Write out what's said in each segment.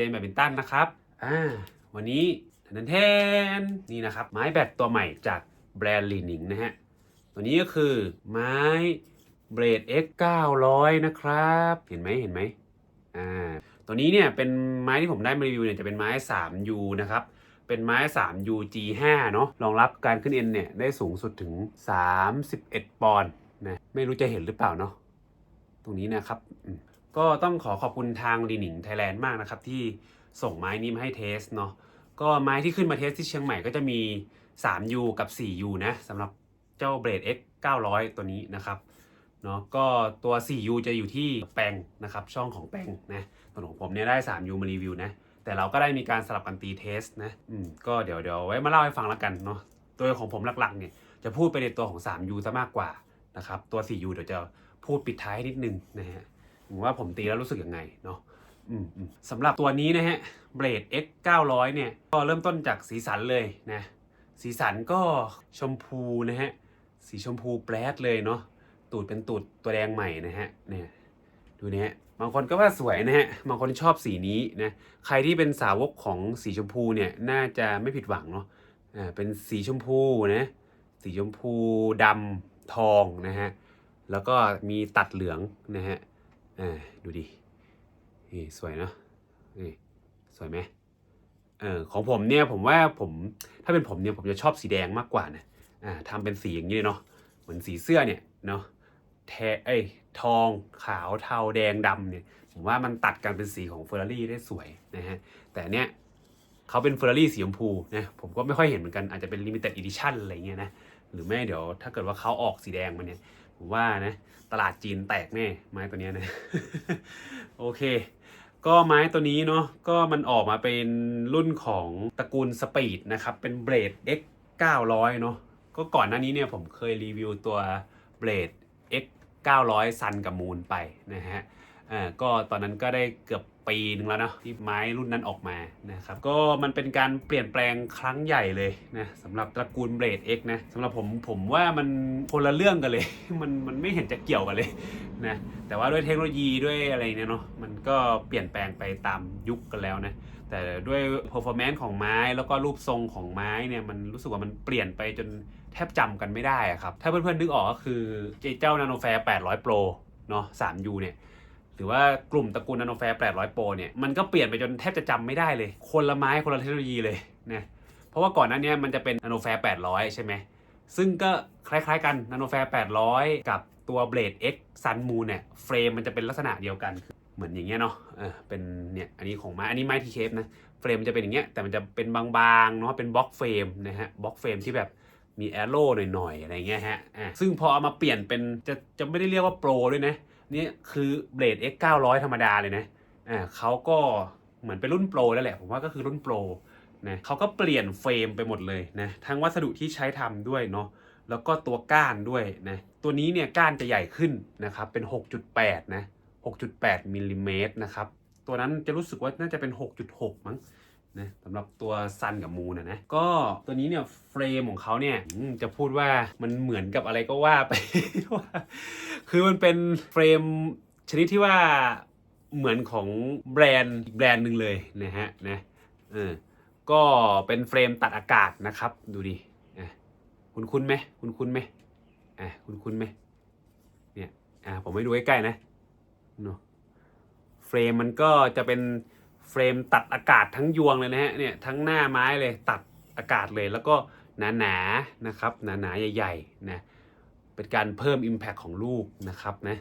เจนแบดมินตันนะครับอ่าวันนี้แทนแทนนี่นะครับ ไม้แบตตัวใหม่จากแบรนด์ลีนิงนะฮะ ตัวนี้ก็คือไม้เบรด X 900 นะครับ เห็นไหมเห็นไหมอ่าตัวนี้เนี่ยเป็นไม้ที่ผมได้มารีวิวเนี่ยจะเป็นไม้ 3U นะครับเป็นไม้ 3U G5 เนาะรองรับการขึ้นเอ็นเนี่ยได้สูงสุดถึง 31 ปอนด์นะไม่รู้จะเห็นหรือเปล่าเนาะตรงนี้นะครับอืม ก็ต้องขอขอบคุณทางดีหนิงไทยแลนด์มากนะครับที่ส่งไม้นี้มาให้เทสเนาะก็ไม้ที่ขึ้นมาเทสที่เชียงใหม่ก็จะมี 3U กับ 4U นะสำหรับเจ้าเบรด X 900 ตัวนี้นะครับเนาะก็ตัว 4U จะอยู่ที่แปงนะครับช่องของแปงนะส่วนของผมเนี่ยได้ 3U มารีวิวนะแต่เราก็ได้มีการสลับกันตีเทสนะอืมก็เดี๋ยวเดี๋ยวไว้มาเล่าให้ฟังแล้วกันเนาะตัวของผมหลักๆเนี่ยจะพูดไปในตัวของ 3U ซะมากกว่านะครับตัว 4U เดี๋ยวจะพูดปิดท้ายนิดนึงนะฮะ ว่าผมตีแล้วรู้สึกยังไงเนาะอืมอืมสำหรับตัวนี้นะฮะเบรด X 900เนี่ยก็เริ่มต้นจากสีสันเลยนะสีสันก็ชมพูนะฮะสีชมพูแปรดเลยเนาะตูดเป็นตูดตัวแดงใหม่นะฮะเนี่ยดูนะฮะบางคนก็ว่าสวยนะฮะบางคนชอบสีนี้นะใครที่เป็นสาวกของสีชมพูเนี่ยน่าจะไม่ผิดหวังเนาะอ่าเป็นสีชมพูนะสีชมพูดำทองนะฮะแล้วก็มีตัดเหลืองนะฮะ อ่าดูดินี่สวยเนาะนี่สวยไหมเออของผมเนี่ยผมว่าผมถ้าเป็นผมเนี่ยผมจะชอบสีแดงมากกว่านะอ่าทำเป็นสีอย่างนี้เลยเนาะเหมือนสีเสื้อเนี่ยเนาะแทเอ้ทองขาวเทาแดงดำเนี่ยผมว่ามันตัดกันเป็นสีของเฟอร์รารี่ได้สวยนะฮะแต่เนี่ยเขาเป็นเฟอร์รารี่สีชมพูนะผมก็ไม่ค่อยเห็นเหมือนกันอาจจะเป็นลิมิเต็ดอีดิชั่นอะไรเงี้ยนะหรือไม่เดี๋ยวถ้าเกิดว่าเขาออกสีแดงมาเนี่ยผมว่านะ ตลาดจีนแตกแน่ไม้ตัวนี้นะโอเค ก็ไม้ตัวนี้เนาะก็มันออกมาเป็นรุ่นของตระกูลสปีดนะครับ เป็นเบรด X 900เนาะก็ก่อนหน้านี้เนี่ยผมเคยรีวิวตัวเบรด X 900ซันกับมูนไปนะฮะ อ่าก็ตอนนั้นก็ได้เกือบปีนึงแล้วเนาะที่ไม้รุ่นนั้นออกมานะครับก็มันเป็นการเปลี่ยนแปลงครั้งใหญ่เลยนะสำหรับตระกูลเบรด X นะสำหรับผมผมว่ามันคนละเรื่องกันเลย มันมันไม่เห็นจะเกี่ยวกันเลยนะแต่ว่าด้วยเทคโนโลยีด้วยอะไรเนี่ยเนาะมันก็เปลี่ยนแปลงไปตามยุคกันแล้วนะแต่ด้วย performance ของไม้แล้วก็รูปทรงของไม้เนี่ยมันรู้สึกว่ามันเปลี่ยนไปจนแทบจำกันไม่ได้อะครับถ้าเพื่อนๆนึกออกก็คือเจ้า Nano Fair 800 Pro เนาะ 3U เนี่ย รือว่ากลุ่มตระกูล Nano Fair 800 Pro เนี่ยมันก็เปลี่ยนไปจนแทบจะจำไม่ได้เลย คนละไม้คนละเทคโนโลยีเลยนะเพราะว่าก่อนหน้านี้มันจะเป็น Nano Fair 800 ใช่ไหมซึ่งก็คล้ายๆกัน Nano Fair 800 กับตัว Blade X Sun Moon เนี่ยเฟรมมันจะเป็นลักษณะเดียวกันเหมือนอย่างเงี้ยเนาะเออเป็นเนี่ยอันนี้ของไม้อันนี้ไม้ทีเคฟนะเฟรมมันจะเป็นอย่างเงี้ยแต่มันจะเป็นบางๆเนาะเป็นบล็อกเฟรมนะฮะบล็อกเฟรมที่แบบมีแอโร่หน่อยๆ อะไรเงี้ยฮะอ่าซึ่งพอเอามาเปลี่ยนเป็นจะจะไม่ได้เรียกว่าโปรด้วยนะ นี่คือ Blade X 900 ธรรมดาเลยนะอ่าเขาก็เหมือนเป็นรุ่นโปรแล้วแหละ ผมว่าก็คือรุ่นโปรนะเขาก็เปลี่ยนเฟรมไปหมดเลยนะทั้งวัสดุที่ใช้ทำด้วยเนาะแล้วก็ตัวก้านด้วยนะตัวนี้เนี่ยก้านจะใหญ่ขึ้นนะครับเป็น 6.8 นะ 6.8มิลลิเมตรนะครับ ตัวนั้นจะรู้สึกว่าน่าจะเป็น 6.6 มั้ง นะสำหรับตัวซันกับมูนนะนะก็ตัวนี้เนี่ยเฟรมของเขาเนี่ยจะพูดว่ามันเหมือนกับอะไรก็ว่าไปว่าคือมันเป็นเฟรมชนิดที่ว่าเหมือนของแบรนด์อีกแบรนด์หนึ่งเลยนะฮะนะเออก็เป็นเฟรมตัดอากาศนะครับดูดิคุณคุ้นไหมคุณคุ้นไหมอะคุณคุ้นไหมเนี่ยอะผมไม่ดูใกล้ๆนะเนาะเฟรมมันก็จะเป็น เฟรมตัดอากาศทั้งยวงเลยนะฮะเนี่ยทั้งหน้าไม้เลยตัดอากาศเลยแล้วก็หนาๆนะครับหนาๆใหญ่ๆนะเป็นการเพิ่ม Impact ของลูกนะครับนะ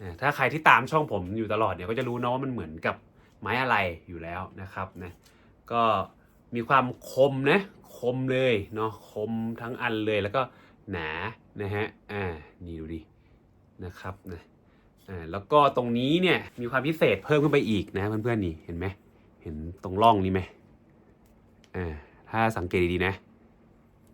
อะถ้าใครที่ตามช่องผมอยู่ตลอดเนี่ยก็จะรู้นะว่ามันเหมือนกับไม้อะไรอยู่แล้วนะครับนะก็มีความคมนะคมเลยเนาะคมทั้งอันเลยแล้วก็หนานะฮะอ่านี่ดูดินะครับนะ อ่าแล้วก็ตรงนี้เนี่ยมีความพิเศษเพิ่มขึ้นไปอีกนะเพื่อนๆนี่เห็นไหมเห็นตรงร่องนี้ไหมอ่าถ้าสังเกตดีๆนะ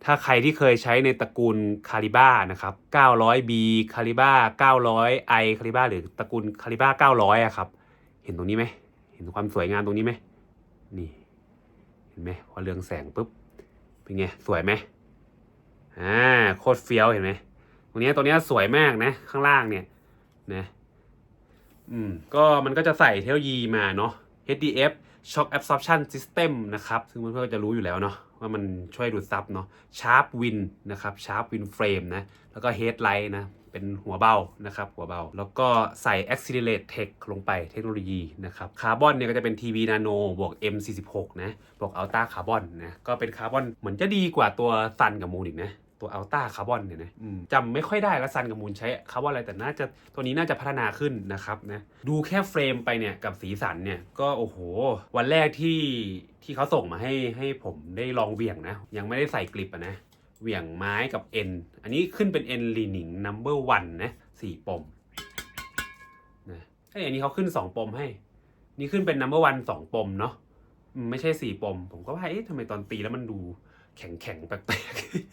ถ้าใครที่เคยใช้ในตระกูลคาริบ้านะครับ 900B คาริบ้า 900i คาริบ้าหรือตระกูลคาริบ้า 900อะครับ เห็นตรงนี้ไหม เห็นความสวยงามตรงนี้ไหม นี่ เห็นไหมพอเรืองแสงปุ๊บ เป็นไง สวยไหมอ่า โคตรเฟี้ยวเห็นไหม ตรงนี้ตัวนี้สวยมากนะ ข้างล่างเนี่ย นะ อืมก็มันก็จะใส่เทคโนโลยีมาเนาะ HDF Shock Absorption System นะครับ ซึ่งเพื่อนๆก็จะรู้อยู่แล้วเนาะว่ามันช่วยดูดซับเนาะ Sharp Win นะครับ Sharp Win Frame นะ แล้วก็ Headlight นะ เป็นหัวเบานะครับ หัวเบา แล้วก็ใส่ Accelerate Tech ลงไปเทคโนโลยีนะครับ คาร์บอนเนี่ยก็จะเป็น TV Nano บวก M46 นะ บวก Ultra Carbon นะ ก็เป็นคาร์บอนเหมือนจะดีกว่าตัวซันกับมูนอีกนะ ตัวอัลต้าคาร์บอนเนี่ยนะอืมจำไม่ค่อยได้ละซันกับมูลใช้คาร์บอนอะไรแต่น่าจะตัวนี้น่าจะพัฒนาขึ้นนะครับนะดูแค่เฟรมไปเนี่ยกับสีสันเนี่ยก็โอ้โห วันแรกที่ที่เขาส่งมาให้ให้ผมได้ลองเหวี่ยงนะ ยังไม่ได้ใส่กลิปอะนะเหวี่ยงไม้กับเอ็นอันนี้ขึ้นเป็นเอ็นลีนิงนัมเบอร์วันนะสี่ปมนะไอยอันนี้เขาขึ้นสองปมให้ นี่ขึ้นเป็นนัมเบอร์วันสองปมเนาะอืมไม่ใช่สี่ปม ผมก็ว่าเอ๊ะทำไมตอนตีแล้วมันดู แข็งแข็งๆแปลก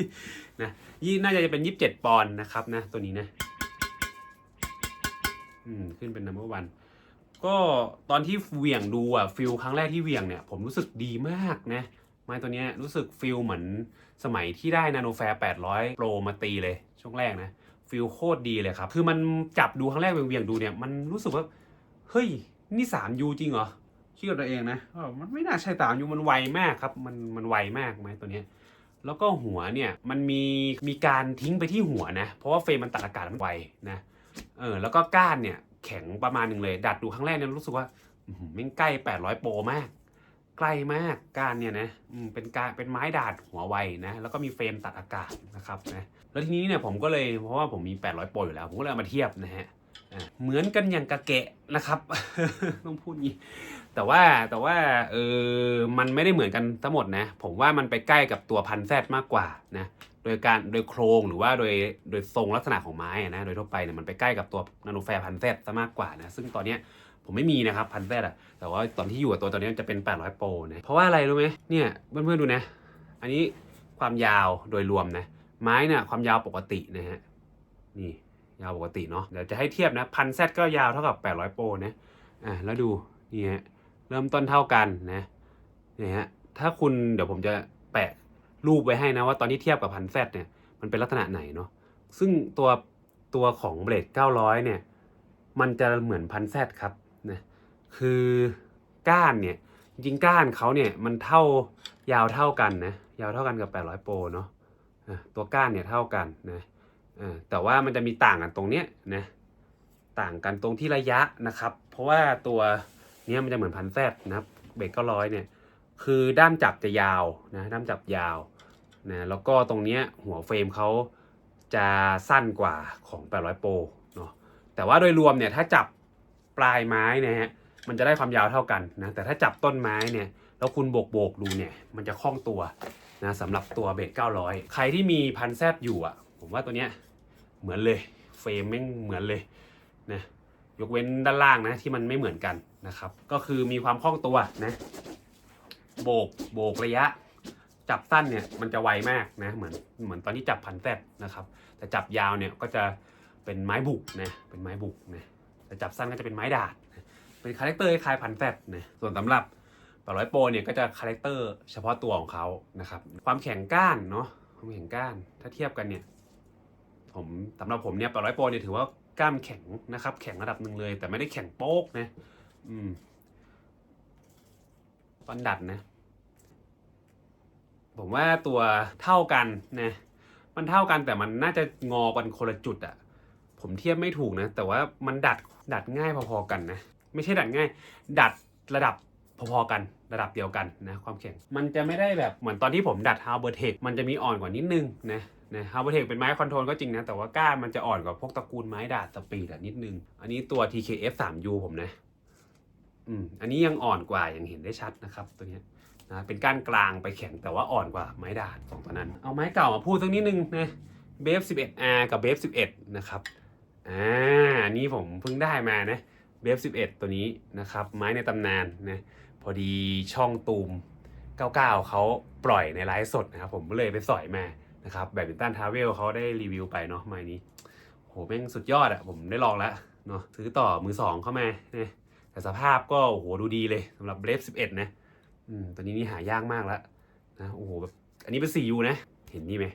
ๆนะยี่น่าจะเป็นยี่สิบเจ็ดปอนด์นะครับนะตัวนี้นะอืมขึ้นเป็น number one ก็ตอนที่เหวี่ยงดูอะฟิลครั้งแรกที่เหวี่ยงเนี่ยผมรู้สึกดีมากนะไม้ตัวนี้รู้สึกฟิลเหมือนสมัยที่ได้นาโนแฟร์800 โปรมาตีเลยช่วงแรกนะฟิลโคตรดีเลยครับ คือมันจับดูครั้งแรกเหวี่ยงๆดูเนี่ย มันรู้สึกว่า เฮ้ย นี่ 3U จริงเหรอ เชื่อตัวเองนะว่ามันไม่น่าใช่ตามอยู่มันไวมากครับ มันมันไวมากไหมตัวเนี้ยแล้วก็หัวเนี่ยมันมีมีการทิ้งไปที่หัวนะ เพราะว่าเฟรมมันตัดอากาศมันไวนะเออแล้วก็ก้านเนี่ยแข็งประมาณหนึ่งเลย ดัดดูครั้งแรกเนี่ยรู้สึกว่าอื้อหือแม่งใกล้ 800 โปรมาก ใกล้มากก้านเนี่ยนะเป็นการเป็นไม้ดาดหัวไวนะแล้วก็มีเฟรมตัดอากาศนะครับนะแล้วทีนี้เนี่ยผมก็เลยเพราะว่าผมมี 800 โปรอยู่แล้ว ผมก็เลยเอามาเทียบนะฮะ เหมือนกันอย่างกระเกะนะครับ ต้องพูดงี้แต่ว่าแต่ว่าเออมันไม่ได้เหมือนกันทั้งหมดนะ ผมว่ามันไปใกล้กับตัวพันแซดมากกว่านะโดยการโดยโครงหรือว่าโดยโดยทรงลักษณะของไม้นะโดยทั่วไปเนี่ยมันไปใกล้กับตัวนาโนแฟร์พันแซดซะมากกว่านะซึ่งตอนเนี้ยผมไม่มีนะครับพันแซดอะแต่ว่าตอนที่อยู่กับตัวตอนนี้จะเป็น 800 โปรนะเพราะว่าอะไรรู้ไหมเนี่ยเพื่อนๆดูนะ อันนี้ความยาวโดยรวมนะไม้เนี่ยความยาวปกตินะฮะนี่ ยาวปกติเนาะเดี๋ยวจะให้เทียบนะพันแซก็ยาวเท่ากับ 800 โปรนะอะแล้วดูนี่ฮะเริ่มต้นเท่ากันนะนี่ฮะถ้าคุณเดี๋ยวผมจะแปะรูปไว้ให้นะว่าตอนที่เทียบกับพันแซเนี่ยมันเป็นลักษณะไหนเนาะซึ่งตัวตัวของเบลด900 เนี่ย มันจะเหมือนพันแซครับนะคือก้านเนี่ยจริงก้านเขาเนี่ยมันเท่ายาวเท่ากันนะยาวเท่ากันกับ 800 โปรเนาะอะตัวก้านเนี่ยเท่ากันนะ แต่ว่ามันจะมีต่างกันตรงเนี้ยนะต่างกันตรงที่ระยะนะครับ เพราะว่าตัวเนี่ยมันจะเหมือนพันแซดนะครับเบรกเก้าร้อยเนี่ยคือด้ามจับจะยาวนะด้ามจับยาวนะแล้วก็ตรงเนี้ยหัวเฟรมเขาจะสั้นกว่าของ 800 โปรเนาะแต่ว่าโดยรวมเนี่ยถ้าจับปลายไม้นะฮะมันจะได้ความยาวเท่ากันนะแต่ถ้าจับต้นไม้เนี่ยแล้วคุณโบกโบกดูเนี่ยมันจะคล่องตัวนะสำหรับตัวเบรก900 ใครที่มีพันแซดอยู่อะ ผมว่าตัวเนี้ย เหมือนเลยเฟรมแม่งเหมือนเลยนะยกเว้นด้านล่างนะที่มันไม่เหมือนกันนะครับ ก็คือมีความคล่องตัวนะโบกโบกระยะ จับสั้นเนี่ยมันจะไวมากนะเหมือนเหมือนตอนที่จับพันแซดนะครับแต่จับยาวเนี่ยก็จะเป็นไม้บุกนะเป็นไม้บุกนะแต่จับสั้นก็จะเป็นไม้ดาดนะเป็นคาแรคเตอร์คล้ายพันแซดนะส่วนสำหรับปร้อยโปรเนี่ยก็จะคาแรคเตอร์เฉพาะตัวของเขานะครับความแข็งก้านเนาะความแข็งก้านถ้าเทียบกันเนี่ย ผมสำหรับผมเนี่ยแปดร้อยโปรเนี่ยถือว่ากล้ามแข็งนะครับ แข็งระดับหนึ่งเลย แต่ไม่ได้แข็งโป๊กนะอืมตอนดัดนะ ผมว่าตัวเท่ากันนะมันเท่ากันแต่มันน่าจะงอกันคนละจุดอะผมเทียบไม่ถูกนะ แต่ว่ามันดัดดัดง่ายพอๆกันนะ ไม่ใช่ดัดง่าย ดัดระดับพอๆกันระดับเดียวกันนะความแข็ง มันจะไม่ได้แบบเหมือนตอนที่ผมดัดฮาวเบอร์เทคมันจะมีอ่อนกว่านิดนึงนะ นะฮาวเบอร์เทคเป็นไม้คอนโทรลก็จริงนะ แต่ว่าก้านมันจะอ่อนกว่าพวกตระกูลไม้ดาดสปีดอะนิดนึง อันนี้ตัว TKF 3U ผมนะอืมอันนี้ยังอ่อนกว่ายังเห็นได้ชัดนะครับ ตัวนี้นะเป็นก้านกลางไปแข็งแต่ว่าอ่อนกว่าไม้ดาดสองตัวนั้น เอาไม้เก่ามาพูดสักนิดนึงนะเบฟ 11R กับเบฟ 11 นะครับอ่าอันนี้ผมเพิ่งได้มานะเบฟ 11 ตัวนี้นะครับ ไม้ในตำนานนะพอดีช่องตูม 99 เขาปล่อยในไลฟ์สดนะครับผมก็เลยไปสอยมา นะครับแบบบินตันทาเวลเขาได้รีวิวไปเนาะไม้นี้โหแม่งสุดยอดอะผมได้ลองแล้วเนาะซื้อต่อมือสองเข้ามาเนะแต่สภาพก็โอ้โหดูดีเลยสำหรับเบฟ11นะอืมตัวนี้นี่หายากมากแล้วนะโอ้โหแบบอันนี้เป็น 4U นะเห็นนี่ไหม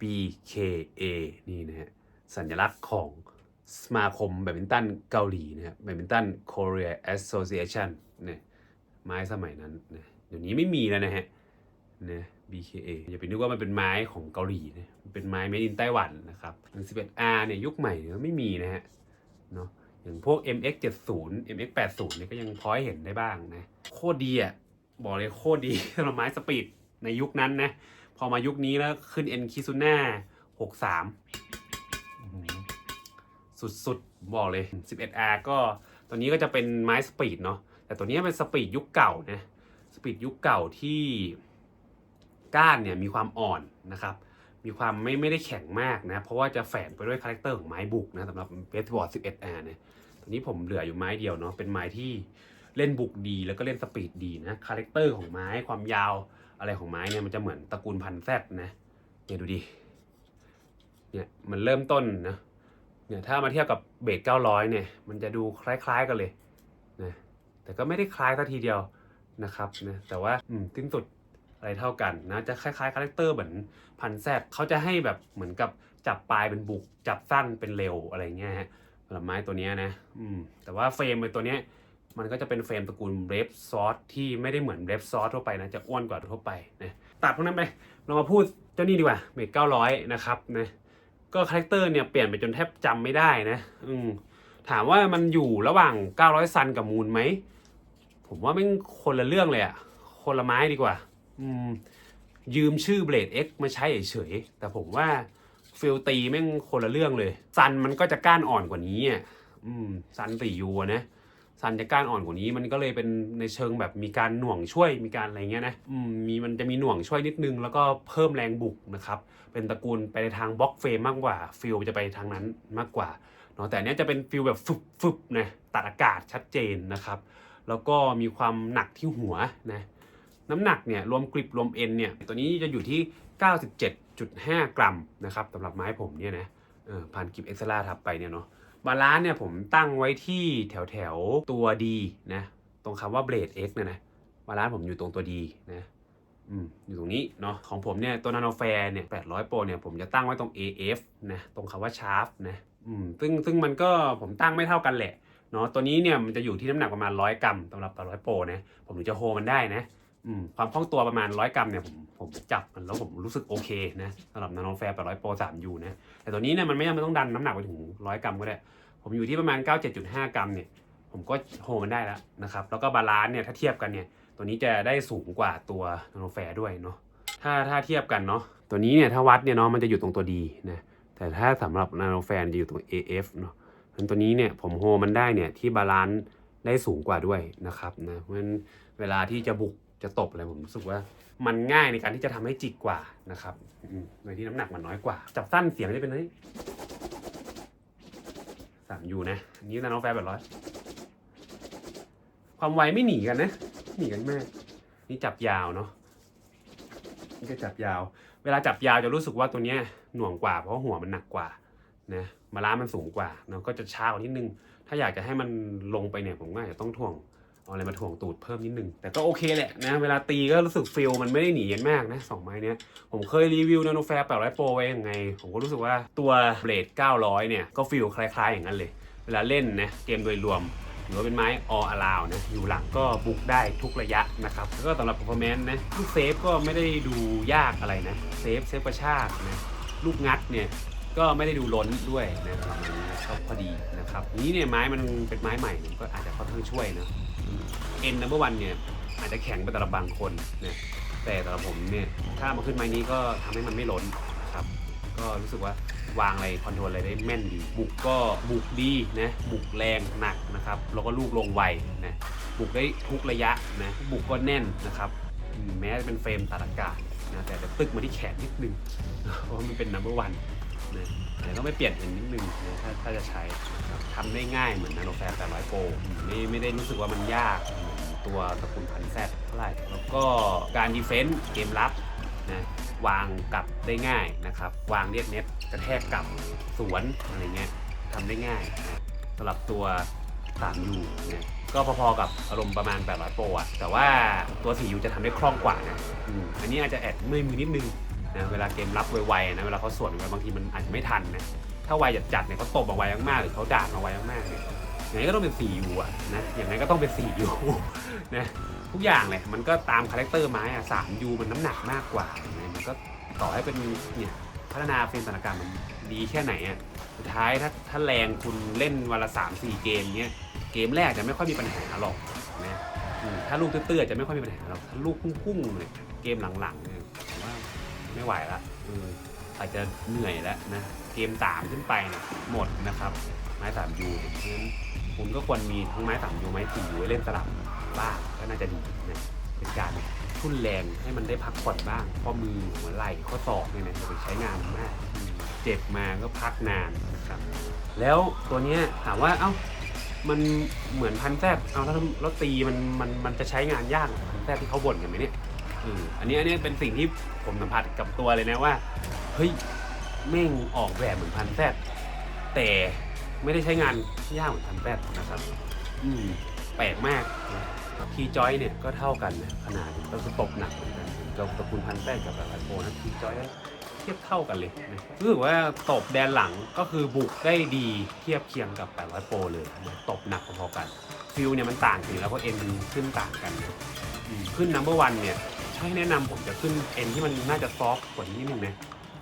BKA นี่นะฮะสัญลักษณ์ของสมาคมแบดมินตันเกาหลีนะครับแบดมินตัน Korea Association เนี่ยไม้สมัยนั้นนะเดี๋ยวนี้ไม่มีแล้วนะฮะนะ BKA อย่าไปนึกว่ามันเป็นไม้ของเกาหลีนะมันเป็นไม้ made in ไต้หวันนะครับอย่าง 11R เนี่ยยุคใหม่เนี่ยไม่มีนะฮะเนาะอย่างพวก MX 70 MX 80เนี่ยก็ยังพอเห็นได้บ้างนะโคตรดีอะบอกเลยโคตรดีสำหรับไม้สปีดในยุคนั้นนะพอมายุคนี้แล้วขึ้น n k i s u n a 63อื้อหือสุดๆ บอกเลย 11R ก็ตัวนี้ก็จะเป็นไม้สปีดเนาะแต่ตัวนี้เป็นสปีดยุคเก่านะสปีดยุคเก่าที่ ก้านเนี่ยมีความอ่อนนะครับมีความไม่ไม่ได้แข็งมากนะ เพราะว่าจะแฝงไปด้วยคาแรคเตอร์ของไม้บุกนะสำหรับเบสบอร์ด 11R เนี่ยตัวนี้ผมเหลืออยู่ไม้เดียวเนาะเป็นไม้ที่เล่นบุกดีแล้วก็เล่นสปีดดีนะคาแรคเตอร์ของไม้ความยาวอะไรของไม้เนี่ยมันจะเหมือนตระกูลพันธุ์แซดนะเนี่ยดูดิเนี่ยมันเริ่มต้นนะเนี่ยถ้ามาเทียบกับเบส900 เนี่ย มันจะดูคล้าย ๆกันเลยนะแต่ก็ไม่ได้คล้ายซะทีเดียวนะครับนะแต่ว่าอืมสิ้นสุด อะไรเท่ากันนะจะคล้ายๆคาแรคเตอร์เหมือนพันแซดเขาจะให้แบบเหมือนกับจับปลายเป็นบุก จับสั้นเป็นเร็วอะไรเงี้ยฮะสำหรับไม้ตัวนี้นะอืมแต่ว่าเฟรมตัวเนี้ยมันก็จะเป็นเฟรมตระกูลเรฟซอสที่ไม่ได้เหมือนเรฟซอสทั่วไปนะจะอ้วนกว่าทั่วไปนะตัดพวกนั้นไปเรามาพูดเจ้านี่ดีกว่าเมทเก้าร้อยนะครับนะก็คาแรคเตอร์เนี่ยเปลี่ยนไปจนแทบจำไม่ได้นะอืมถามว่ามันอยู่ระหว่าง 900 ซันกับมูนไหม ผมว่าแม่คนละเรื่องเลยอะคนละไม้ดีกว่า ยืมชื่อ Blade X มาใช้เฉยๆแต่ผมว่าฟิลตีแม่งคนละเรื่องเลย ซันมันก็จะก้านอ่อนกว่านี้อะซันตียูนะซันจะก้านอ่อนกว่านี้มันก็เลยเป็นในเชิงแบบมีการหน่วงช่วยมีการอะไรเงี้ยนะมีมันจะมีหน่วงช่วยนิดนึง แล้วก็เพิ่มแรงบุกนะครับ เป็นตระกูลไปในทางบล็อกเฟรมมากกว่าฟิลจะไปทางนั้นมากกว่าเนาะแต่เนี้ยจะเป็นฟิลแบบฟึบฟึบนะตัดอากาศชัดเจนนะครับ แล้วก็มีความหนักที่หัวนะ น้ำหนักเนี่ยรวมกริบรวมเอ็นเนี่ยตัวนี้จะอยู่ที่ 97.5 กรัมนะครับสำหรับไม้ผมเนี่ยนะผ่านกริบเอ็กซ์ล่าทับไปเนี่ยเนาะบาลานซ์เนี่ยผมตั้งไว้ที่แถวแถวตัวดีนะตรงคำว่า Blade X เนี่ยนะบาลานซ์ผมอยู่ตรงตัวดีนะอืมอยู่ตรงนี้เนาะของผมเนี่ยตัว Nano Fair เนี่ย800 Pro เนี่ยผมจะตั้งไว้ตรง AF นะตรงคำว่า Sharp นะอืมซึ่งซึ่งมันก็ผมตั้งไม่เท่ากันแหละเนาะตัวนี้เนี่ยมันจะอยู่ที่น้ำหนักประมาณ 100 กรัมสำหรับ800 Pro นะผมถึงจะโฮมันได้นะ ความคล่องตัวประมาณ100กรัมเนี่ยผมผมจับมันแล้วผมรู้สึกโอเคนะสำหรับ Nano Fair 800 Pro 3U นะแต่ตัวนี้เนี่ยมันไม่จำเป็นต้องดันน้ำหนักไปถึง100กรัมก็ได้ผมอยู่ที่ประมาณ 97.5 กรัมเนี่ยผมก็โฮมันได้แล้วนะครับแล้วก็บาลานซ์เนี่ยถ้าเทียบกันเนี่ยตัวนี้จะได้สูงกว่าตัวนาโนแฟร์ด้วยเนาะถ้าถ้าเทียบกันเนาะตัวนี้เนี่ยถ้าวัดเนี่ยเนาะมันจะอยู่ตรงตัวดีนะแต่ถ้าสำหรับนาโนแฟร์จะอยู่ตรง AF เนาะงั้นตัวนี้เนี่ยผมโฮมันได้เนี่ยที่บาลานซ์ได้สูงกว่าด้วยนะครับนะเพราะฉะนั้นเวลาที่จะบุก จะตบอะไรผมรู้สึกว่ามันง่ายในการที่จะทำให้จิกกว่านะครับอืมโดยที่น้ำหนักมันน้อยกว่า จับสั้นเสียงจะเป็นเฮ้ยสามยูนะอันนี้นาโนแฟร์แบบร้อยความไวไม่หนีกันนะหนีกันมากนี่จับยาวเนาะนี่ก็จับยาว เวลาจับยาวจะรู้สึกว่าตัวเนี้ยหน่วงกว่าเพราะหัวมันหนักกว่านะมาล้ามันสูงกว่าเนาะก็จะช้ากว่านิดนึง ถ้าอยากจะให้มันลงไปเนี่ยผมก็อาจจะต้องถ่วง เอาอะไรมาถ่วงตูดเพิ่มนิดนึง แต่ก็โอเคแหละนะ เวลาตีก็รู้สึกฟิลมันไม่ได้หนีกันมากนะสองไม้เนี้ย ผมเคยรีวิวนาโนแฟร์800 Pro ไว้ยังไง ผมก็รู้สึกว่าตัวเบลด900 เนี่ย ก็ฟีลคล้าย ๆ อย่างนั้นเลย เวลาเล่นนะเกมโดยรวมหรือว่าเป็นไม้ all around นะ อยู่หลังก็บุกได้ทุกระยะนะครับ แล้วก็สำหรับ performance นะลูกเซฟก็ไม่ได้ดูยากอะไรนะ เซฟเซฟกระชากนะ ลูกงัดเนี่ยก็ไม่ได้ดูล้นด้วยนะประมาณนี้ก็พอดีนะครับ นี้เนี่ยไม้มันเป็นไม้ใหม่ก็อาจจะค่อนข้างช่วยนะ เอ็นนัมเบอร์วันเนี่ยอาจจะแข็งไปสำหรับางคนนะแต่สำหรับผมเนี่ยถ้ามาขึ้นไม้นี้ก็ทำให้มันไม่ล้นครับก็รู้สึกว่าวางอะไรคอนโทรลอะไรได้แม่นดี บุกก็บุกดีนะบุกแรงหนักนะครับแล้วก็ลูกลงไวนะบุกได้ทุกระยะนะบุกก็แน่นนะครับ แม้จะเป็นเฟรมตัดอากาศนะแต่จะตึกมาที่แขนนิดนึงเพราะมันเป็นนัมเบอร์วันนะแต่ต้องไม่เปลี่ยนเห็นนิดนึงนะถ้าถ้าจะใช้ทำได้ง่ายเหมือนนาโนแฟร์800โปรไม่ไม่ได้รู้สึกว่ามันยากเหมือน ตัวตระกูลพันแซดเท่าไหร่ แล้วก็การดีเฟนต์เกมรับนะวางกลับได้ง่ายนะครับ วางเรียกเน็ตกระแทกกลับสวนอะไรเงี้ยทำได้ง่ายนะสำหรับตัว 3U นะก็พอๆกับอารมณ์ประมาณ 800 โปรอะแต่ว่าตัว 4U จะทำได้คล่องกว่านะอืมอันนี้อาจจะแอดเมื่อยมือนิดนึงนะเวลาเกมรับไวๆนะเวลาเขาสวนไปบางทีมันอาจจะไม่ทันนะถ้าไวจัดๆเนี่ยเขาตบมาไวมากๆหรือเขาดาดมาไวมากๆเนี่ย ย่างไรก็ต้องเป็น 4U อะนะอย่างไรก็ต้องเป็น 4U นะทุกอย่างเลยมันก็ตามคาแรคเตอร์ไม้อะสามยูมันน้ำหนักมากกว่านไหมมันก็ต่อให้เป็นเนี่ยพัฒนาเป็นสถานการณ์มันดีแค่ไหนอะสุดท้ายถ้าถ้าแรงคุณเล่นวันละสามสี่เกมเนี้ยเกมแรกจะไม่ค่อยมีปัญหาหรอกนะถ้าลูกเตื้อๆจะไม่ค่อยมีปัญหาหรอกถ้าลูกพุ่งๆเลยเกมหลังๆเนี่ยผมว่าไม่ไหวละเอออาจจะเหนื่อยแล้วนะ เกมสามขึ้นไปเนี่ยหมดนะครับ ไม้สามยูเพราะฉะนั้น คุณก็ควรมีทั้งไม้สามยูไม้สี่ยูไว้เล่นสลับบ้างก็น่าจะดีนะเป็นการทุ่นแรงให้มันได้พักผ่อนบ้างข้อมือหัวไหล่ข้อศอกเนี่ยนะอย่าไปใช้งานมันมากอืมเจ็บมาก็พักนานนะครับแล้วตัวเนี้ยถามว่าเอ้ามันเหมือนพันแทบเอาแล้วแล้วตีมันมันมันจะใช้งานยากกว่าพันแทบที่เขาบ่นกันไหมเนี่ยอืมอันนี้อันนี้เป็นสิ่งที่ผมสัมผัสกับตัวเลยนะว่าเฮ้ยแม่งออกแบบเหมือนพันแทบแต่ ไม่ได้ใช้งานยากเหมือนพันแทบนะครับอืมแปลกมากนะทีจอยเนี่ยก็เท่ากันนะขนาดก็คือตกหนักเหมือนกันกับตระกูลพันแทบกับแบบไอโฟนะทีจอยเทียบเท่ากันเลยนะรู้สึกว่าตบแดนหลังก็คือบุกได้ดีเทียบเคียงกับ800โปรเลยนะตบหนักพอๆกันฟิลเนี่ยมันต่างกันอยู่แล้วเพราะเอ็นมันขึ้นต่างกันนะอืมขึ้นนัมเบอร์วันเนี่ยถ้าให้แนะนำผมจะขึ้นเอ็นที่มันน่าจะซอฟต์กว่านี้นิดนึงนะ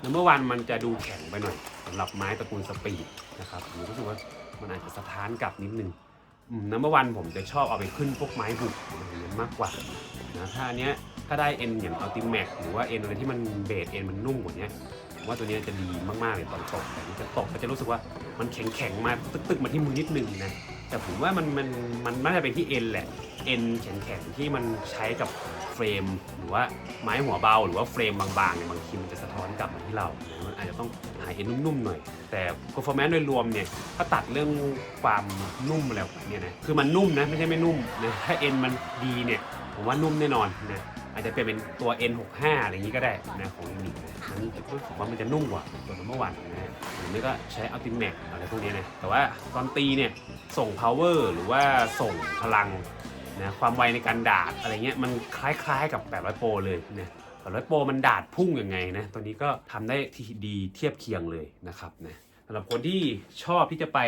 นัมเบอร์วันมันจะดูแข็งไปหน่อยสำหรับไม้ตระกูลสปีดนะครับผมรู้สึกว่ามันอาจจะสะท้านกลับนิดนึงนัมเบอร์วันผมจะชอบเอาไปขึ้นพวกไม้บุกอะไรอย่างเงี้ยมากกว่านะถ้าอันเนี้ยถ้าได้เอ็นอย่างอัลติแม็กหรือว่าเอ็นอะไรที่มันเบสเอ็นมันนุ่มกว่านี้ผมว่าตัวนี้จะดีมากๆเลยตอนตกแต่นี่จะตกก็จะรู้สึกว่ามันแข็งๆมาตึกๆมาที่มือนิดนึงนะแต่ผมว่ามันมันมันน่าจะเป็นที่เอ็นแหละเอ็นแข็งๆที่มันใช้กับ รม หรือว่าไม้หัวเบาหรือว่าเฟรมบางๆเนี่ยบางทีมันจะสะท้อนกลับมาที่เรานะมันอาจจะต้องหาเอ็นนุ่มๆหน่อย แต่ performance โดยรวมเนี่ยถ้าตัดเรื่องความนุ่มอะไรออกไปเนี่ยนะคือมันนุ่มนะไม่ใช่ไม่นุ่มนะถ้าเอ็นมันดีเนี่ยผมว่านุ่มแน่นอนนะอาจจะเปลี่ยนเป็นตัว N65 อะไรอย่างนี้ก็ได้นะของยูนิคนะมันรู้สึกว่ามันจะนุ่มกว่าตัวเมื่อวานนะหรือไม่ก็ใช้ Ultimate อะไรพวกนี้นะแต่ว่าตอนตีเนี่ยส่ง power หรือว่าส่งพลัง นะความไวในการดาดอะไรเงี้ยมันคล้ายๆกับ 800 โปรเลยนะ800 โปรมันดาดพุ่งยังไงนะตัวนี้ก็ทำได้ที่ดีเทียบเคียงเลยนะครับนะสำหรับคนที่ชอบที่จะไป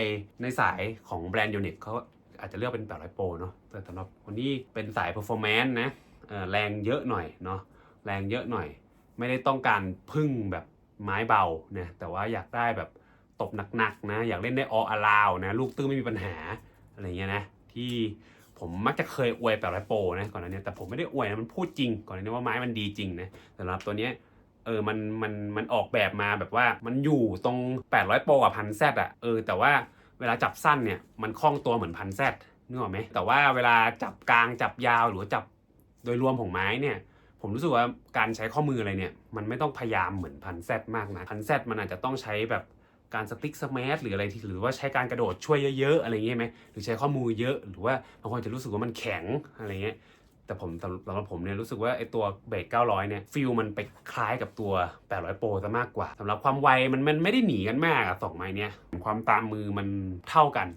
ในสายของแบรนด์ยูนิคเขาอาจจะเลือกเป็น 800 โปรเนาะแต่สำหรับคนที่เป็นสาย performance นะเอ่อแรงเยอะหน่อยเนาะแรงเยอะหน่อย ไม่ได้ต้องการพึ่งแบบไม้เบานะแต่ว่าอยากได้แบบตบหนักๆนะ อยากเล่นได้อออลาวนะ ลูกตื้อไม่มีปัญหาอะไรเงี้ยนะที่ ผมมักจะเคยอวย800โปรนะก่อนหน้านี้แต่ผมไม่ได้อวยนะมันพูดจริง ก่อนหน้านี้ว่าไม้มันดีจริงนะสำหรับตัวเนี้ยเออมันมันมันออกแบบมาแบบว่ามันอยู่ตรง 800 โปรกับพันแซดอะเออแต่ว่าเวลาจับสั้นเนี่ยมันคล่องตัวเหมือนพันแซดนึกออกไหมแต่ว่าเวลาจับกลางจับยาวหรือว่าจับโดยรวมของไม้เนี่ยผมรู้สึกว่าการใช้ข้อมืออะไรเนี่ยมันไม่ต้องพยายามเหมือนพันแซดมากนะพันแซดมันอาจจะต้องใช้แบบ การสติ๊กสแมชหรืออะไรที่หรือว่าใช้การกระโดดช่วยเยอะๆอะไรเงี้ยไหมหรือใช้ข้อมือเยอะ หรือว่าบางคนจะรู้สึกว่ามันแข็งอะไรเงี้ยแต่ผมสำหรับผมเนี่ยรู้สึกว่าไอตัวเบรก900 เนี่ยฟิลมันไปคล้ายกับตัว 800 โปรซะมากกว่าสำหรับความไวมันมันไม่ได้หนีกันมากอะสองไม้เนี่ยความตามมือมันเท่ากัน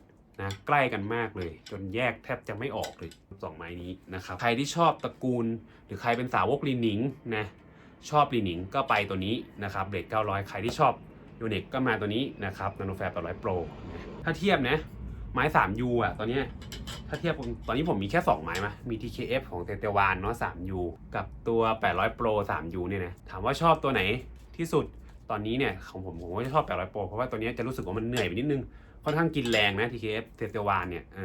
นะใกล้กันมากเลย จนแยกแทบจะไม่ออกเลยสองไม้นี้นะครับใครที่ชอบตระกูล หรือใครเป็นสาวกลีนิงนะชอบลีนิงก็ไปตัวนี้นะครับเบรก900 ใครที่ชอบ ยูนิคก็มาตัวนี้นะครับนาโนแฟร์800 Pro ถ้าเทียบนะไม้ 3U อะตอนนี้ถ้าเทียบตอนนี้ผมมีแค่ 2 ไม้มามี TKF ของเตเตวานเนาะ 3U กับตัว 800 Pro 3U เนี่ยนะถามว่าชอบตัวไหนที่สุดตอนนี้เนี่ยของผมผมก็จะชอบ800 Pro เพราะว่าตัวนี้จะรู้สึกว่ามันเหนื่อยไปนิดนึงค่อนข้างกินแรงนะ TKF เตเตวานเนี่ยอ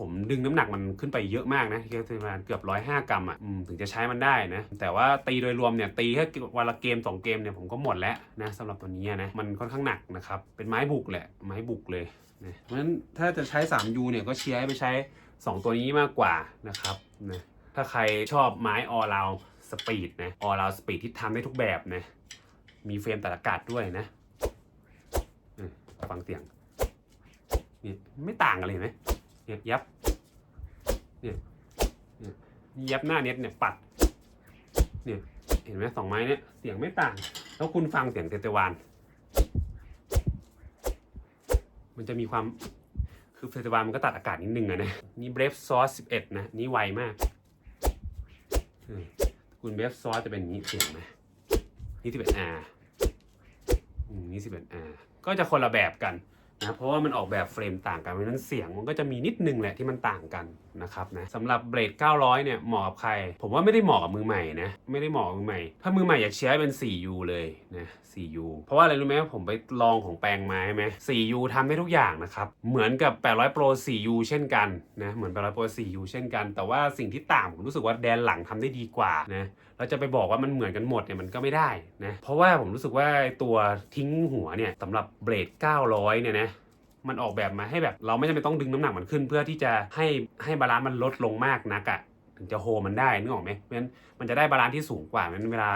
ผมดึงน้ำหนักมันขึ้นไปเยอะมากนะ TKF เตเตวานเกือบ105กรัมอะถึงจะใช้มันได้นะ แต่ว่าตีโดยรวมเนี่ยตีแค่วันละเกม 2 เกมเนี่ยผมก็หมดแล้วนะสำหรับตัวนี้นะมันค่อนข้างหนักนะครับเป็นไม้บุกแหละไม้บุกเลยนะเพราะฉะนั้นถ้าจะใช้ 3U เนี่ยก็เชียร์ให้ไปใช้ 2 ตัวนี้มากกว่านะครับนะถ้าใครชอบไม้ออราวสปีดนะออราวสปีดที่ทำได้ทุกแบบนะมีเฟรมตัดอากาศด้วยนะฟังเสียงนี่ไม่ต่างกันเลยไหม เนี่ยยับเนี่ยเนี่ยยับหน้าเน็ตเนี่ยปัดเนี่ยเห็นไหมสองไม้เนี่ยเสียงไม่ต่าง แล้วคุณฟังเสียงเตเตวานมันจะมีความคือเฟสติวัลมันก็ตัดอากาศนิดนึงอะนะนี่เบรฟซอส11นะนี่ไวมากคุณเบฟซอสจะเป็นอย่างนี้เห็นไหมนี่ 11R อืมนี่ 11R ก็จะคนละแบบกัน นะเพราะว่ามันออกแบบเฟรมต่างกันเพราะนั้นเสียงมันก็จะมีนิดนึงแหละที่มันต่างกันนะครับนะสำหรับเบรด900 เนี่ยเหมาะกับใคร ผมว่าไม่ได้เหมาะกับมือใหม่นะไม่ได้เหมาะกับมือใหม่ ถ้ามือใหม่อยากใช้เป็น 4U เลยนะ 4U เพราะว่าอะไรรู้ไหมผมไปลองของแปลงไม้ไหม 4U ทำได้ทุกอย่างนะครับ เหมือนกับ 800 Pro 4U เช่นกันนะเหมือน800 Pro 4U เช่นกัน แต่ว่าสิ่งที่ต่างผมรู้สึกว่าแดนหลังทำได้ดีกว่านะ เราจะไปบอกว่ามันเหมือนกันหมดเนี่ยมันก็ไม่ได้นะเพราะว่าผมรู้สึกว่าตัวทิ้งหัวเนี่ยสำหรับเบรด 900 เนี่ยนะมันออกแบบมาให้แบบเราไม่จำเป็นต้องดึงน้ำหนักมันขึ้น เพื่อที่จะให้ให้บาลานซ์มันลดลงมากนักอะ่ะถึงจะโฮมันได้นึกออกไหมเพราะฉะนั้นมันจะได้บาลานซ์ที่สูงกว่ามันเวลา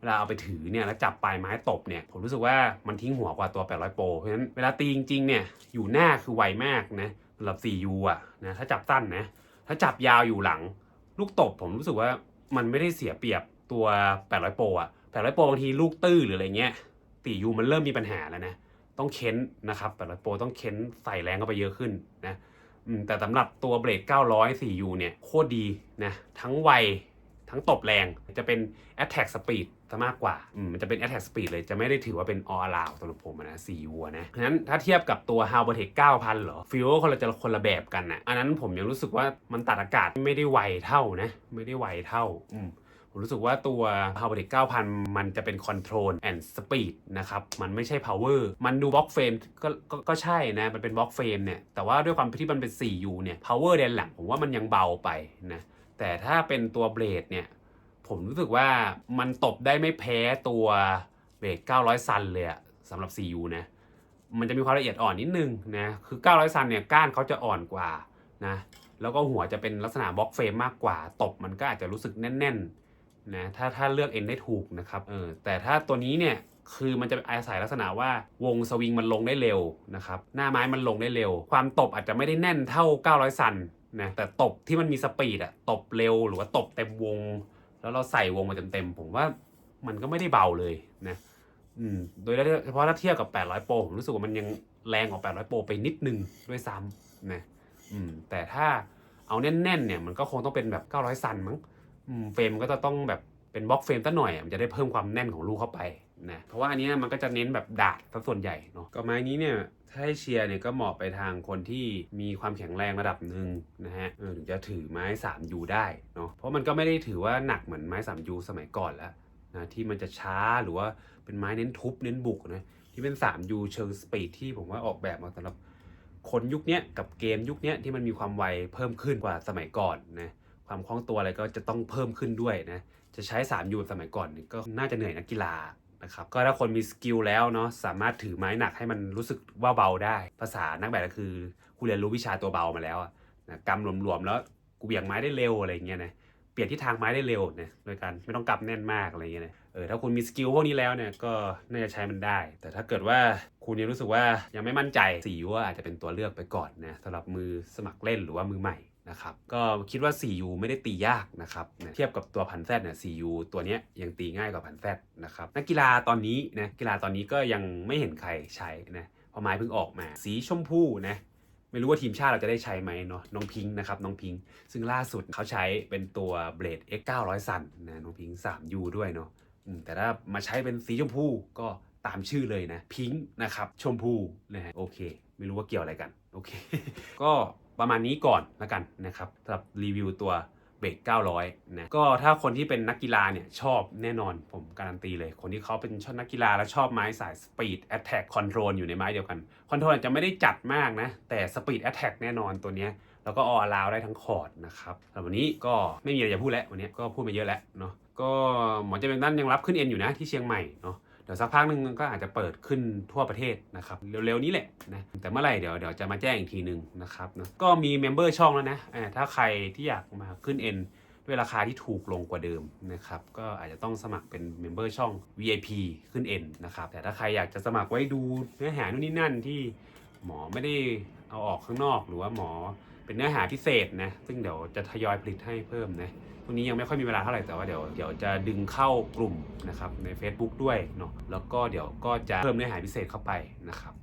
เวลาเอาไปถือเนี่ยแล้วจับปลายไม้ตบเนี่ยผมรู้สึกว่ามันทิ้งหัวกว่าตัว 800 โปรเพราะฉะนั้นเวลาตีจริงๆเนี่ยอยู่หน้าคือไวมากนะสำหรับ 4U อะนะถ้าจับสั้นนะถ้าจับยาวอยู่หลัง ลูกตบผมรู้สึกว่า มันไม่ได้เสียเปรียบตัว 800 โปรอะ800 โปรบางทีลูกตื้อหรืออะไรเงี้ย 4U มันเริ่มมีปัญหาแล้วนะ ต้องเค้นนะครับ 800 โปรต้องเค้นใส่แรงเข้าไปเยอะขึ้นนะอืมแต่สำหรับตัวเบรก 900 4U เนี่ยโคตรดีนะทั้งไว ทั้งตบแรงจะเป็น attack speed ซะมากกว่าอืมมันจะเป็น attack speed เลยจะไม่ได้ถือว่าเป็น all around สำหรับผมอะนะ 4U อะนะฉะนั้นถ้าเทียบกับตัว h a l b e r t e c 9,000 เหรอ ฟิลคนละจะคนละแบบกันนะอันนั้นผมยังรู้สึกว่ามันตัดอากาศไม่ได้ไวเท่านะ ไม่ได้ไวเท่าอืมผมรู้สึกว่าตัว Power 9000 มันจะเป็น Control and Speed นะครับ มันไม่ใช่ Power มันดูบล็อกเฟรมก็ก็ก็ใช่นะ มันเป็นบล็อกเฟรมเนี่ย แต่ว่าด้วยความที่มันเป็น 4U เนี่ย Power แดนหลังผมว่ามันยังเบาไปนะ แต่ถ้าเป็นตัวเบลดเนี่ย ผมรู้สึกว่ามันตบได้ไม่แพ้ตัวเบลด900 ซันเลยอะสำหรับ 4U นะ มันจะมีความละเอียดอ่อนนิดนึงนะ คือ 900 ซันเนี่ยก้านเขาจะอ่อนกว่านะ แล้วก็หัวจะเป็นลักษณะบล็อกเฟรมมากกว่า ตบมันก็อาจจะรู้สึกแน่นๆนะ ถ้าถ้าเลือกเอ็นได้ถูกนะครับ เออ แต่ถ้าตัวนี้เนี่ยคือมันจะอาศัยลักษณะว่าวงสวิงมันลงได้เร็วนะครับ หน้าไม้มันลงได้เร็ว ความตบอาจจะไม่ได้แน่นเท่า 900 ซัน นะแต่ตบที่มันมีสปีดอะตบเร็วหรือว่าตบเต็มวง แล้วเราใส่วงมาเต็มๆผมว่ามันก็ไม่ได้เบาเลยนะอืมโดยเฉพาะถ้าเทียบกับ 800 โปรผมรู้สึกว่ามันยังแรงกว่า 800 โปรไปนิดนึงด้วยซ้ำนะอืมแต่ถ้าเอาแน่นๆเนี่ยมันก็คงต้องเป็นแบบ 900 ซันมั้งอืมเฟรมก็จะต้องแบบเป็นบล็อกเฟรมตั้งหน่อยมันจะได้เพิ่มความแน่นของลูกเข้าไป นะเพราะว่าอันนี้มันก็จะเน้นแบบดาดซะส่วนใหญ่เนาะก็ไม้นี้เนี่ยถ้าให้เชียร์เนี่ยก็เหมาะไปทางคนที่มีความแข็งแรงระดับหนึ่งนะฮะถึงจะถือไม้ 3U ได้เนาะเพราะมันก็ไม่ได้ถือว่าหนักเหมือนไม้ 3U สมัยก่อนแล้วนะที่มันจะช้าหรือว่าเป็นไม้เน้นทุบเน้นบุกนะที่เป็น 3U เชิงสปีดที่ผมว่าออกแบบมาสำหรับคนยุคนี้กับเกมยุคนี้ที่มันมีความไวเพิ่มขึ้นกว่าสมัยก่อนนะความคล่องตัวอะไรก็จะต้องเพิ่มขึ้นด้วยนะจะใช้3ยูสมัยก่อนนี่ก็น่าจะเหนื่อยนักกีฬา นะครับ ก็ถ้าคนมีสกิลแล้วเนาะสามารถถือไม้หนักให้มันรู้สึกว่าเบาได้ ภาษานักแบดก็คือกูเรียนรู้วิชาตัวเบามาแล้วนะกำรวมๆแล้วกูเบี่ยงไม้ได้เร็วอะไรเงี้ยนะเปลี่ยนทิศทางไม้ได้เร็วนะโดยการไม่ต้องกำแน่นมากอะไรเงี้ยนะเออถ้าคุณมีสกิลพวกนี้แล้วเนี่ยก็น่าจะใช้มันได้ แต่ถ้าเกิดว่าคุณยังรู้สึกว่ายังไม่มั่นใจสีว่าอาจจะเป็นตัวเลือกไปก่อนนะสำหรับมือสมัครเล่นหรือว่ามือใหม่ นะครับก็คิดว่า 4U ไม่ได้ตียากนะครับเทียบกับตัวพันแซเนี่ย 4U ตัวเนี้ยยังตีง่ายกว่าพันแซนะครับนักกีฬาตอนนี้นะกีฬาตอนนี้ก็ยังไม่เห็นใครใช้นะเพราะไม้เพิ่งออกมา สีชมพูนะไม่รู้ว่าทีมชาติเราจะได้ใช้ไหมเนาะน้องพิงค์นะครับน้องพิงค์ซึ่งล่าสุดเขาใช้เป็นตัวเบลด X 900ซันนะน้องพิงค์ 3U ด้วยเนาะแต่ถ้ามาใช้เป็นสีชมพูก็ตามชื่อเลยนะพิงค์นะครับชมพูนะฮะโอเค ไม่รู้ว่าเกี่ยวอะไรกันโอเค ก็ ประมาณนี้ก่อนละกันนะครับสำหรับรีวิวตัวเบรก900นะก็ถ้าคนที่เป็นนักกีฬาเนี่ยชอบแน่นอนผมการันตีเลย คนที่เขาเป็นชอบนักกีฬาและชอบไม้สายสปีดแอตแทกคอนโทรลอยู่ในไม้เดียวกันคอนโทรลอาจจะไม่ได้จัดมากนะ แต่สปีดแอตแทกแน่นอนตัวเนี้ยแล้วก็ออลาวได้ทั้งคอร์ดนะครับสำหรับวันนี้ก็ไม่มีอะไรจะพูดแล้ววันนี้ก็พูดมาเยอะแล้วเนาะก็หมอเจเป็นด้านยังรับขึ้นเอ็นอยู่นะที่เชียงใหม่เนาะ เดี๋ยวสักพักหนึ่งก็อาจจะเปิดขึ้นทั่วประเทศนะครับเร็วๆนี้แหละนะแต่เมื่อไหร่เดี๋ยวเดี๋ยวจะมาแจ้งอีกทีหนึ่งนะครับนะก็มีเมมเบอร์ช่องแล้วนะถ้าใครที่อยากมาขึ้นเอ็นด้วยราคาที่ถูกลงกว่าเดิมนะครับก็อาจจะต้องสมัครเป็นเมมเบอร์ช่อง VIP ขึ้นเอ็นนะครับแต่ถ้าใครอยากจะสมัครไว้ดูเนื้อหานู่นนี่นั่นที่หมอไม่ได้เอาออกข้างนอกหรือว่าหมอเป็นเนื้อหาพิเศษนะซึ่งเดี๋ยวจะทยอยผลิตให้เพิ่มนะ ตรงนี้ยังไม่ค่อยมีเวลาเท่าไหร่แต่ว่าเดี๋ยวเดี๋ยวจะดึงเข้ากลุ่มนะครับใน Facebook ด้วยเนาะแล้วก็เดี๋ยวก็จะเพิ่มเนื้อหาพิเศษเข้าไปนะครับ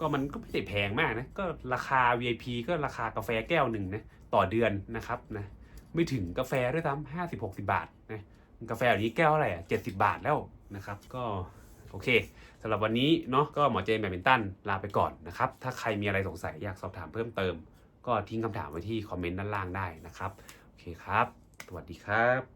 ก็มันก็ไม่ได้แพงมากนะ ก็ราคา VIP ก็ราคากาแฟแก้วหนึ่งนะต่อเดือนนะครับนะไม่ถึงกาแฟด้วยซ้ำห้าสิบหกสิบาทนะกาแฟแบบนี้แก้วอะไรอะเจ็ดสิบาทแล้วนะครับก็โอเคสำหรับวันนี้เนาะก็หมอเจมส์แบดมินตันลาไปก่อนนะครับ ถ้าใครมีอะไรสงสัยอยากสอบถามเพิ่มเติม ก็ทิ้งคำถามไว้ที่คอมเมนต์ด้านล่างได้นะครับ โอเคครับ สวัสดีครับ